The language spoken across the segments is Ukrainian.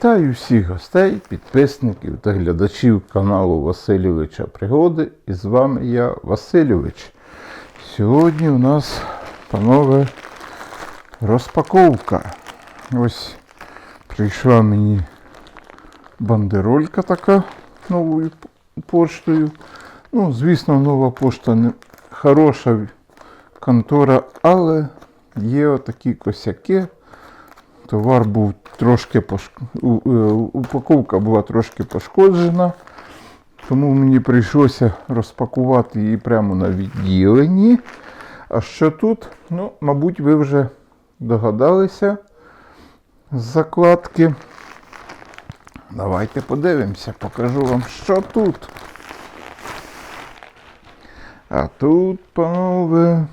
Вітаю всіх гостей, підписників та глядачів каналу Васильовича Пригоди. І з вами я, Васильович. Сьогодні у нас, панове, розпаковка. Ось прийшла мені бандеролька така новою поштою. Ну, звісно, нова пошта не хороша контора, але є отакі косяки. Товар був трошки пош... е, упаковка була трошки пошкоджена, тому мені прийшлося розпакувати її прямо на відділенні. А що тут? Ну, мабуть, ви вже догадалися з закладки. Давайте подивимося, покажу вам, що тут. А тут, панове.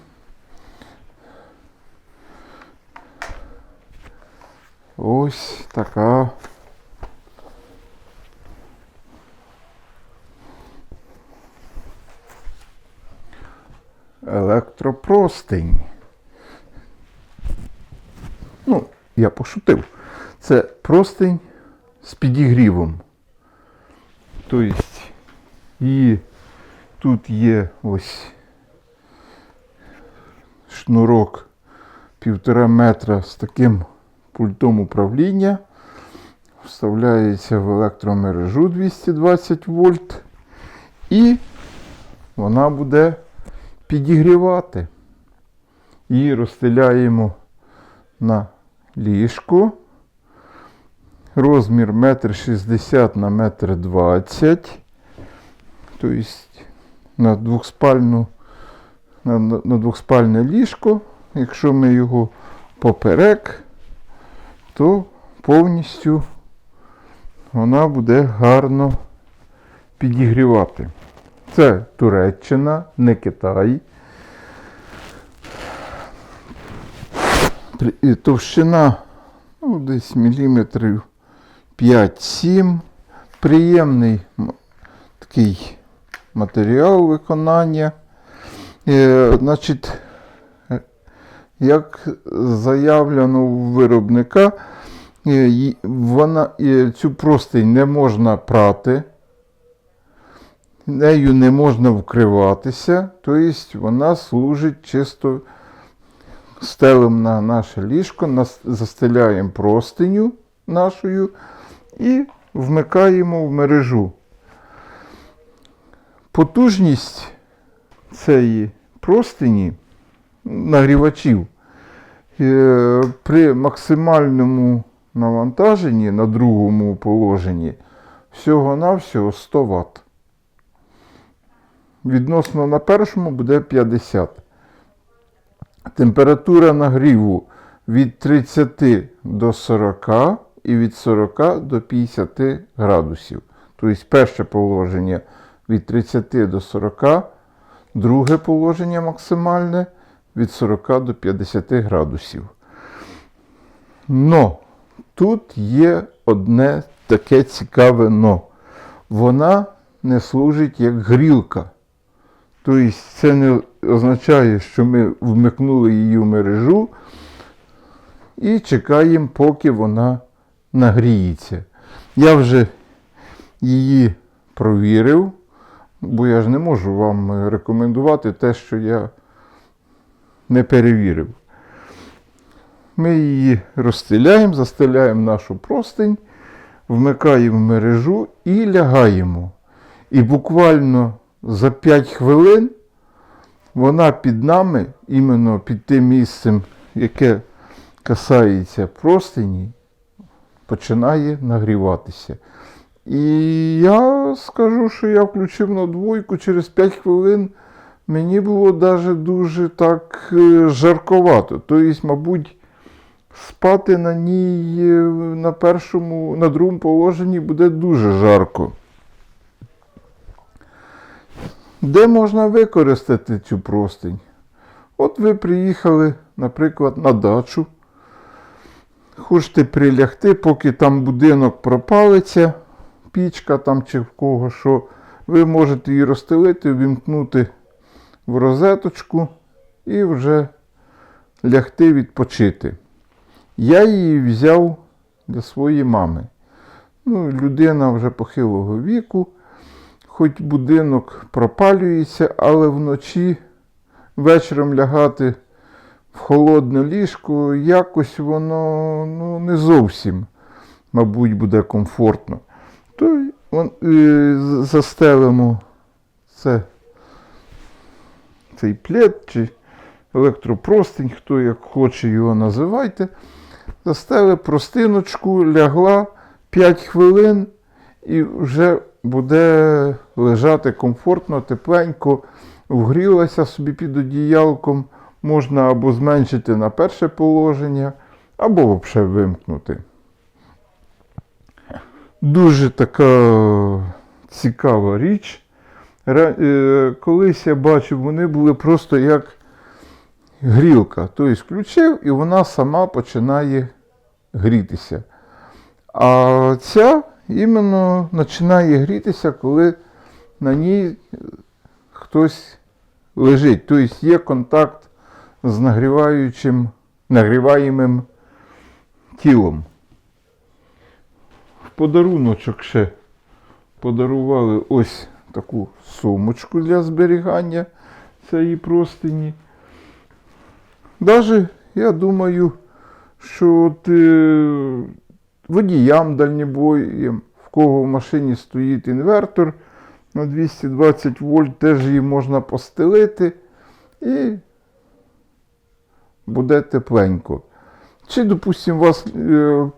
Ось така. Електропростень. Ну, я пошутив. Це простень з підігрівом. Тобто, і тут є ось шнурок півтора метра з таким пультом управління. Вставляється в електромережу 220 вольт. І вона буде підігрівати. Її розстеляємо на ліжко. Розмір 1,60 на 1,20 м. Тобто на двохспальну, на, на двохспальне ліжко. Якщо ми його поперек, то повністю вона буде гарно підігрівати. Це Туреччина, не Китай. Товщина ну, десь міліметрів 5-7. Приємний такий матеріал виконання. Е, значить, як заявлено у виробника, вона, цю простинь не можна прати, нею не можна вкриватися, тобто вона служить чисто стелем на наше ліжко, застеляємо простиню нашою і вмикаємо в мережу. Потужність цієї простині нагрівачів е, при максимальному навантаженні на другому положенні всього-навсього 100 Вт. Відносно на першому буде 50. Температура нагріву від 30 до 40 і від 40 до 50 градусів. Тобто перше положення від 30 до 40, друге положення максимальне від 40 до 50 градусів. Но тут є одне таке цікаве но. Вона не служить як грілка. Тобто це не означає, що ми вмикнули її в мережу і чекаємо, поки вона нагріється. Я вже її провірив, бо я ж не можу вам рекомендувати те, що я не перевірив. Ми її розстеляємо, застеляємо нашу простинь, вмикаємо мережу і лягаємо. І буквально за 5 хвилин вона під нами, іменно під тим місцем, яке касається простині, починає нагріватися. І я скажу, що я включив на двойку через 5 хвилин. Мені було навіть дуже так е, жарковато. Тобто, мабуть, спати на ній е, на першому, на другому положенні буде дуже жарко. Де можна використати цю простинь? От ви приїхали, наприклад, на дачу. Хочете прилягти, поки там будинок пропалиться, пічка там чи в кого що, ви можете її розстелити, вімкнути в розеточку і вже лягти відпочити. Я її взяв для своєї мами. Ну, людина вже похилого віку, хоч будинок пропалюється, але вночі вечором лягати в холодне ліжко, якось воно ну, не зовсім, мабуть, буде комфортно. То вон, е, з- застелимо це, цей плед чи електропростень, хто як хоче його називайте. Застели простиночку, лягла 5 хвилин і вже буде лежати комфортно, тепленько, вгрілася собі під одіялком. Можна або зменшити на перше положення, або взагалі вимкнути. Дуже така цікава річ. Е, Колись я бачив, вони були просто як грілка. Тобто включив і вона сама починає грітися. А ця іменно починає грітися, коли на ній хтось лежить. Тобто є контакт з нагріваючим, нагріваємим тілом. В подаруночок ще подарували ось таку сумочку для зберігання цієї простині. Даже, я думаю, що от, е, водіям дальнобоєм, в кого в машині стоїть інвертор на 220 вольт, теж її можна постелити і буде тепленько. Чи, допустимо, у вас е,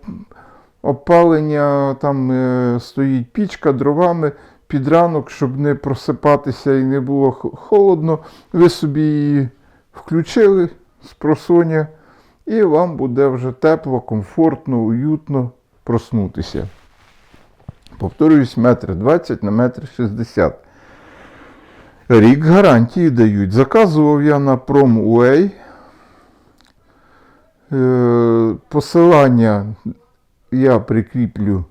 опалення, там е, стоїть пічка дровами під ранок, щоб не просипатися і не було холодно, ви собі її включили з просоння, і вам буде вже тепло, комфортно, уютно проснутися. Повторююсь, метр 20 на метр 60. Рік гарантії дають. Заказував я на Promway. Е, Посилання я прикріплю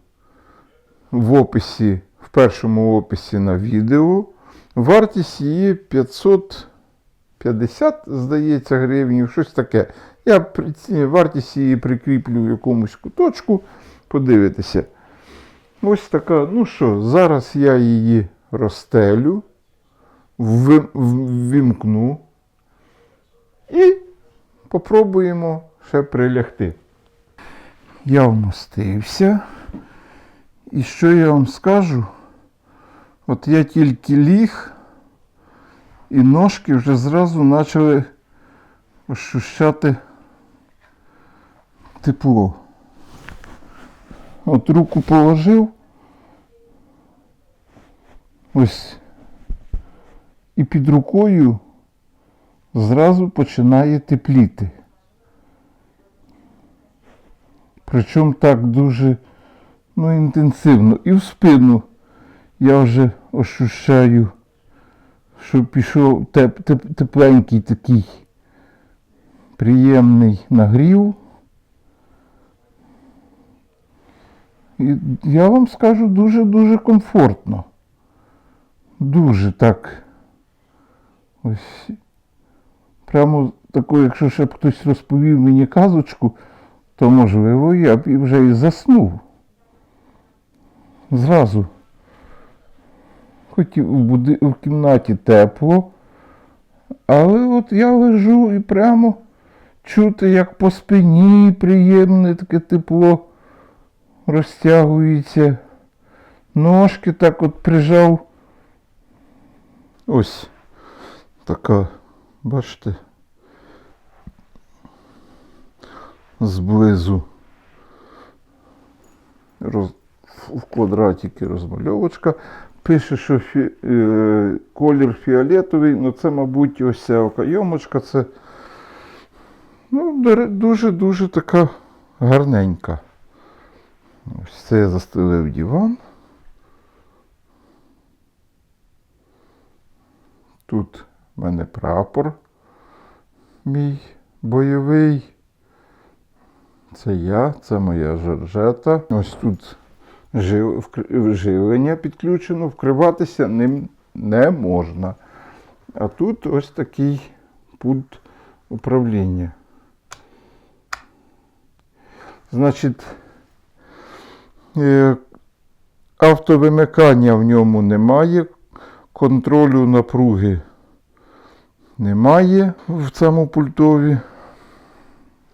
в описі, в першому описі на відео. Вартість її 550, здається, гривень, щось таке. Я вартість її прикріплю в якомусь куточку, подивитися. Ось така, ну що, зараз я її розстелю, ввімкну і попробуємо ще прилягти. Я вмостився. І що я вам скажу? От я тільки ліг, і ножки вже зразу почали ощущати тепло. От руку положив. Ось. І під рукою зразу починає тепліти. Причому так дуже ну, інтенсивно. І в спину я вже ощущаю, що пішов теп, теп, тепленький такий приємний нагрів. І я вам скажу дуже-дуже комфортно. Дуже так. Ось. Прямо таку, якщо ще б хтось розповів мені казочку, то можливо я б і вже і заснув. Зразу. Хоч і в, буди... в кімнаті тепло, але от я лежу і прямо чути, як по спині приємне таке тепло розтягується. Ножки так от прижав. Ось така, бачите, зблизу роз, в квадратики розмальовочка. Пише, що фі, е, колір фіолетовий, ну це, мабуть, ось ця окайомочка, це ну, дуже-дуже така гарненька. Ось це я застелив диван. Тут в мене прапор мій бойовий. Це я, це моя жоржета. Ось тут живлення підключено, вкриватися ним не можна. А тут ось такий пульт управління. Значить, е, Автовимикання в ньому немає, контролю напруги немає в цьому пультові.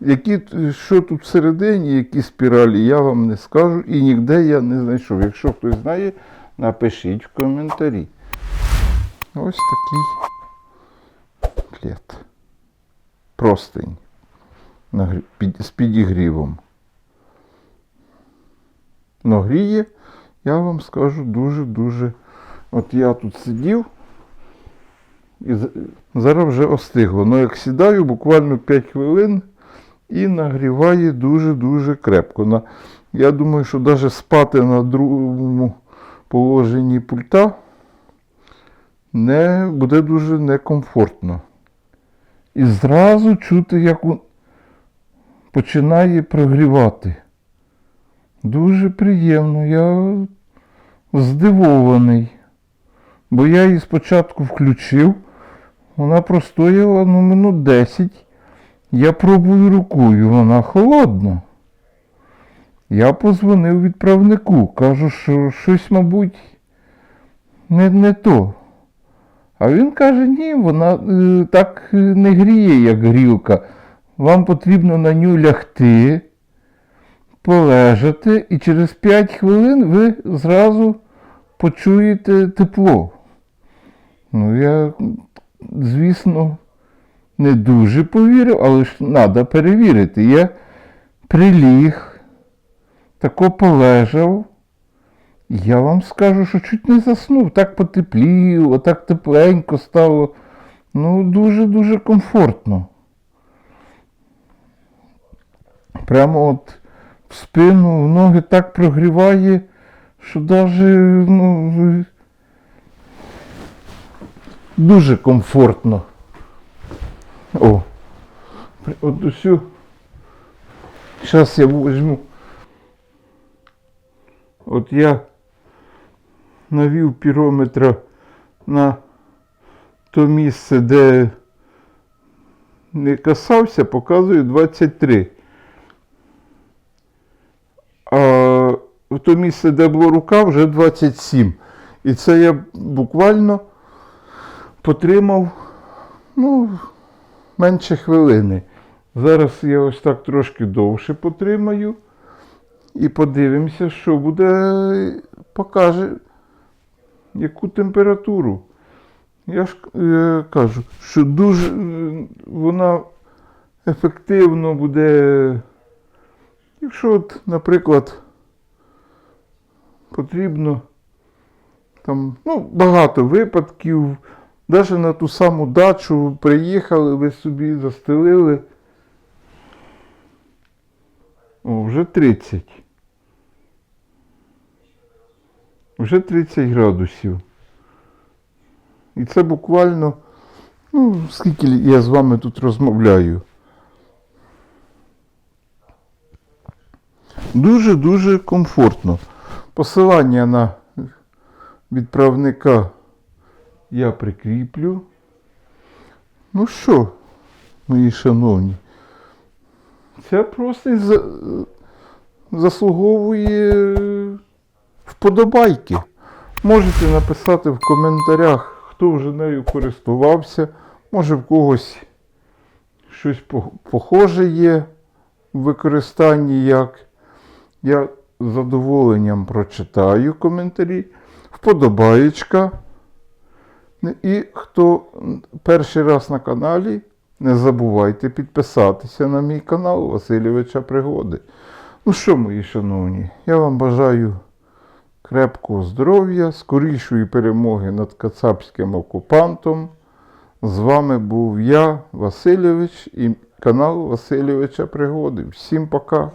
Які, що тут всередині, які спіралі, я вам не скажу і ніде я не знайшов. Якщо хтось знає, напишіть в коментарі. Ось такий плед. Простень з підігрівом. Но гріє, я вам скажу, дуже-дуже. От я тут сидів і зараз вже остигло. Ну як сідаю, буквально 5 хвилин і нагріває дуже-дуже крепко. Я думаю, що навіть спати на другому положенні пульта не, буде дуже некомфортно. І зразу чути, як він починає прогрівати. Дуже приємно, я здивований. Бо я її спочатку включив, вона простояла ну, минут 10. Я пробую рукою, вона холодна. Я позвонив відправнику, кажу, що щось, мабуть, не, не то. А він каже, ні, вона е, так не гріє, як грілка. Вам потрібно на ню лягти, полежати, і через 5 хвилин ви зразу почуєте тепло. Ну, я, звісно, не дуже повірив, але ж треба перевірити. Я приліг, тако полежав. Я вам скажу, що чуть не заснув, так потепліло, так тепленько стало. Ну, дуже-дуже комфортно. Прямо от в спину, в ноги так прогріває, що навіть ну, дуже комфортно. О, от усю. Зараз я візьму. От я навів пірометра на то місце, де не касався, показує 23. А в то місце, де була рука, вже 27. І це я буквально потримав, ну, менше хвилини. Зараз я ось так трошки довше потримаю і подивимося, що буде, покаже, яку температуру. Я ж е, кажу, що дуже вона ефективно буде, якщо, от, наприклад, потрібно там, ну, багато випадків, навіть на ту саму дачу приїхали, ви собі застелили. О, вже 30. Вже 30 градусів. І це буквально, ну, скільки я з вами тут розмовляю. Дуже-дуже комфортно. Посилання на відправника я прикріплю. Ну що, мої шановні, це просто за- заслуговує вподобайки. Можете написати в коментарях, хто вже нею користувався. Може в когось щось похоже є в використанні як. Я з задоволенням прочитаю коментарі. Вподобаєчка. І хто перший раз на каналі, не забувайте підписатися на мій канал Васильовича Пригоди. Ну що, мої шановні, я вам бажаю крепкого здоров'я, скорішої перемоги над кацапським окупантом. З вами був я, Васильович, і канал Васильовича Пригоди. Всім пока!